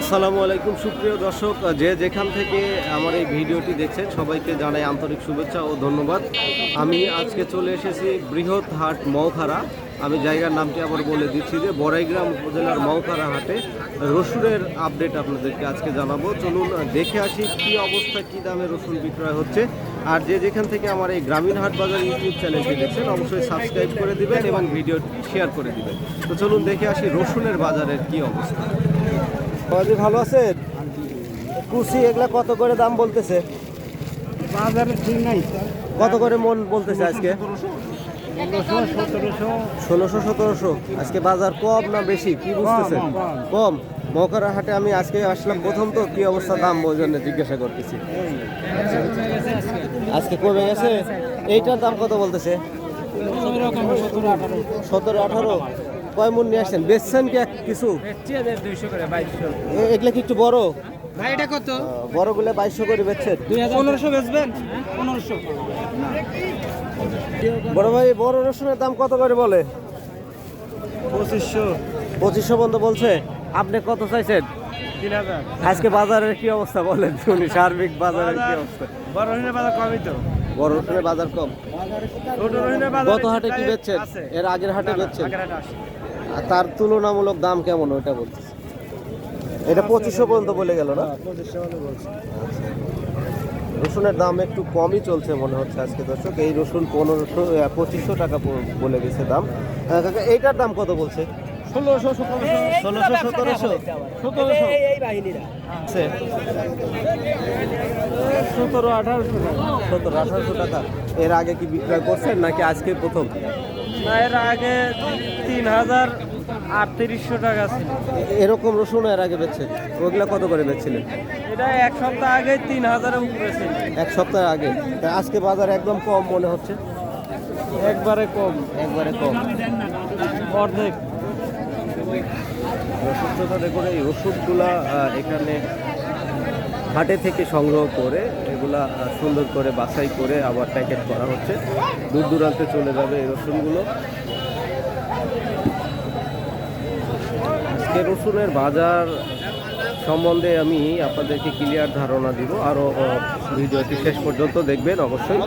আসসালামু আলাইকুম, সুপ্রিয় দর্শক। যে যেখান থেকে আমার এই ভিডিওটি দেখছেন, সবাইকে জানাই আন্তরিক শুভেচ্ছা ও ধন্যবাদ। আমি আজকে চলে এসেছি বৃহৎ হাট মৌখারা। আমি জায়গার নামটি আবার বলে দিচ্ছি যে বড়াইগ্রাম উপজেলার মৌখারা হাটে রসুনের আপডেট আপনাদেরকে আজকে জানাব। চলুন দেখে আসি কি অবস্থা, কি দামে রসুন বিক্রয় হচ্ছে। আর যে যেখান থেকে আমার এই গ্রামীণ হাট বাজার ইউটিউব চ্যানেলটি দেখছেন, অবশ্যই সাবস্ক্রাইব করে দিবেন এবং ভিডিওটি শেয়ার করে দিবেন। তো চলুন দেখে আসি রসুনের বাজারের কি অবস্থা। বাবাজি ভালো আছেন? কুচি এগুলা কত করে দাম বলতেছে? বাজারে ঠিক নাই। কত করে মন বলতেছে আজকে? ষোলোশো সতেরোশো। আজকে বাজার কম না বেশি? কি বুঝতেছেন? কম, মকরা হাটে আমি আজকে আসলাম প্রথম তো কি অবস্থা দাম ওই জন্য জিজ্ঞাসা করতেছি। আজকে কমে গেছে? এইটার দাম কত বলতেছে? সতেরো আঠারো। কয় মন নিয়ে আসছেন? বেচছেন কি কিছু? এগুলা কি একটু বড়? ভাই এটা কত? বড়গুলো বাইশশো করে বেচছেন। পনেরোশো বেচবেন? পনেরোশো। বড় ভাই বড় রসুনের দাম কত করে বলে? পঁচিশশো। পঁচিশশো পর্যন্ত বলছে। আপনি কত চাইছেন? আজকে বাজারের কি অবস্থা বলেন শুনি সার্বিক বাজারের কি অবস্থা? বড় রহিনের বাজার কমই তো। বড় রসুনের বাজার কম। গত হাটে কি বেচছেন? এর আগের হাটে বেচছেন। আর তার তুলনামূলক দাম কেমন ওইটা বলতেছে। এটা পঁচিশশো পর্যন্ত বলে গেল না? হলে বলছি। রসুনের দাম একটু কমই চলছে মনে হচ্ছে আজকে দর্শক। এই রসুন পনেরোশো পঁচিশশো টাকা বলে গেছে দাম। এইটার দাম কত বলছে? ষোলোশো ষোলোশো সতেরোশো সতেরোশো। আছে। সতেরো আঠারোশো সতেরো আঠারোশো টাকা। এর আগে কি বিক্রয় করছেন নাকি আজকে প্রথম? না এর আগে তিন হাজার আটত্রিশশো টাকা ছিল এরকম রসুন এর আগে বেচছেন? ওগুলা কত করে বেচছিলেন? এটা এক সপ্তাহ আগে তিন হাজারের উপরে ছিল এক সপ্তাহ আগে। আজকে বাজার একদম কম মনে হচ্ছে? একবারে কম। একবারে কম। অর্ধেক। রসুন করে এই ওষুধগুলা এখানে হাটে থেকে সংগ্রহ করে এগুলা সুন্দর করে বাছাই করে আবার প্যাকেট করা হচ্ছে। দূর দূরান্তে চলে যাবে এই রসুনগুলো। আজকে রসুনের বাজার সম্বন্ধে আমি আপনাদেরকে ক্লিয়ার ধারণা দিব। আরও ভিডিওটি শেষ পর্যন্ত দেখবেন অবশ্যই।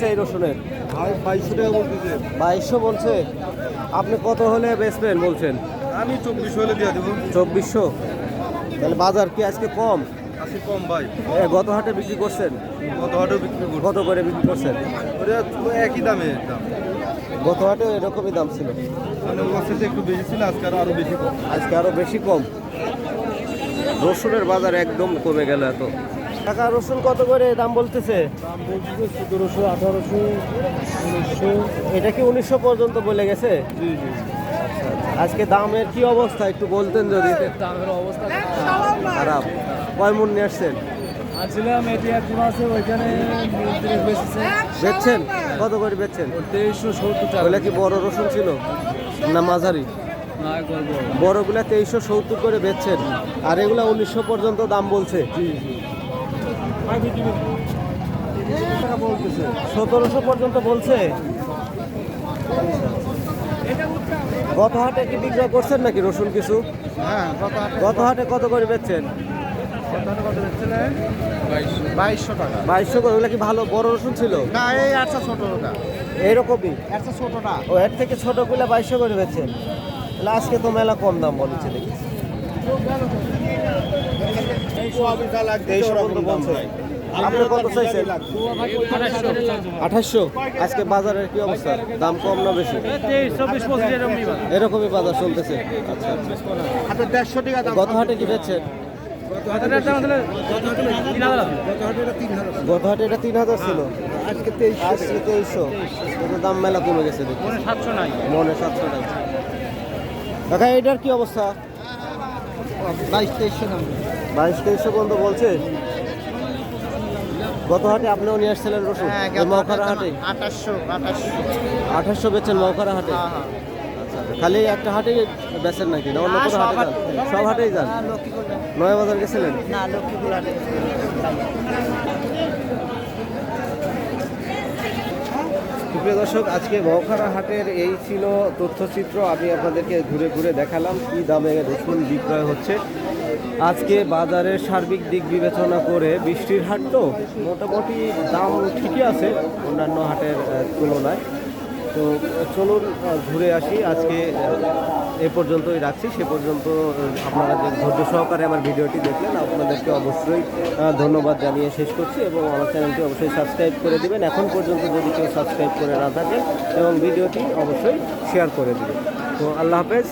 সেই রসুনের? বাইশশো বলছে? আপনি কত হলে বেচবেন বলছেন? আমি চব্বিশ হলে দিয়ে দেবো। চব্বিশশো? তাহলে বাজার কি আজকে কম? আশি কম ভাই। গত হাটে বিক্রি করছেন? কত হাটেও বিক্রি কত করে বিক্রি করছেন? একই দামে দাম। গত হাটে এরকমই দাম ছিল। মানে একটু বেশি ছিল আজকে আরও আরও বেশি কম। আজকে আরও বেশি কম। রসুনের বাজার একদম কমে গেল এত। টাকা রসুন কত করে দাম বলতেছে? দাম সতেরোশো আঠারোশো উনিশশো। এটা কি উনিশশো পর্যন্ত বলে গেছে? জি জি আজকে দামের কি অবস্থা একটু বলতেন যদি। দামের অবস্থা খারাপ। কয় মন নিয়ে আসছেন? আছিলাম এটি আছে ওইখানে বেচছেন? কত করে বেচছেন? তেইশশো সত্তর টাকা। কি বড় রসুন ছিল? না মাঝারি? বড়গুলা তেইশশো সত্তর করে বেচছেন। আর এগুলা উনিশশো পর্যন্ত দাম বলছে। জি জি। সতেরোশো পর্যন্ত বলছে। গত হাটে কি বিক্রয় করছেন নাকি রসুন কিছু? হ্যাঁ গত হাটে কত করে বেচছেন? বাইশশো। টাকা। বাইশশো করে ওগুলা কি ভালো বড় রসুন ছিল? না এই আটশো ছোটোটা এইরকমই একশো ছোটোটা ও এর থেকে ছোটগুলা বাইশশো করে বেচছেন। তাহলে আজকে তো মেলা কম দাম বলেছে দেখি। তেইশশো পর্যন্ত বলছে আপনি কত চাইছেন আঠাশশো? আজকে বাজারের কি অবস্থা? দাম কম না বেশি? এরকমই বাজার চলতেছে। আচ্ছা আচ্ছা। গত হাটে কি বেচছেন? গত হাটে এটা তিন হাজার ছিল। আজকে তেইশ আজকে তেইশশো দাম মেলা কমে গেছে মনে সাতশো নাই। টাকা কাকা এটার কি অবস্থা? বাইশ তেইশশো দাম বাইশ তেইশশো পর্যন্ত বলছে? গত হাটে আপনিও নিয়ে আসছিলেন রসুন? এই মৌখারা হাটে? আঠাশশো আঠাশশো। আঠাশশো বেচছেন মৌখারা হাটে? হ্যাঁ, আচ্ছা আচ্ছা। খালি একটা হাটে বেচেন নাকি? না অন্য কোনো হাটে যান? সব হাটেই যান? নয় বাজার গেছিলেন? না লক্ষ্মীপুর হাটে সুপ্রিয় দর্শক, আজকে মৌখারা হাটের এই ছিল তথ্যচিত্র। আমি আপনাদেরকে ঘুরে ঘুরে দেখালাম কি দামে রসুন বিক্রয় হচ্ছে। আজকে বাজারের সার্বিক দিক বিবেচনা করে বৃষ্টির হাট তো মোটামুটি দাম ঠিকই আছে অন্যান্য হাটের তুলনায়। তো, চলুন ঘুরে আসি। আজকে এ পর্যন্তই রাখছি। সে পর্যন্ত আপনারা যে ধৈর্য সহকারে আমার ভিডিওটি দেখলেন, আপনাদেরকে অবশ্যই ধন্যবাদ জানিয়ে শেষ করছি এবং আমার চ্যানেলটি অবশ্যই সাবস্ক্রাইব করে দেবেন। এখন পর্যন্ত যদি কেউ সাবস্ক্রাইব করে না থাকেন, এবং ভিডিওটি অবশ্যই শেয়ার করে দেবেন। তো, আল্লাহ হাফেজ।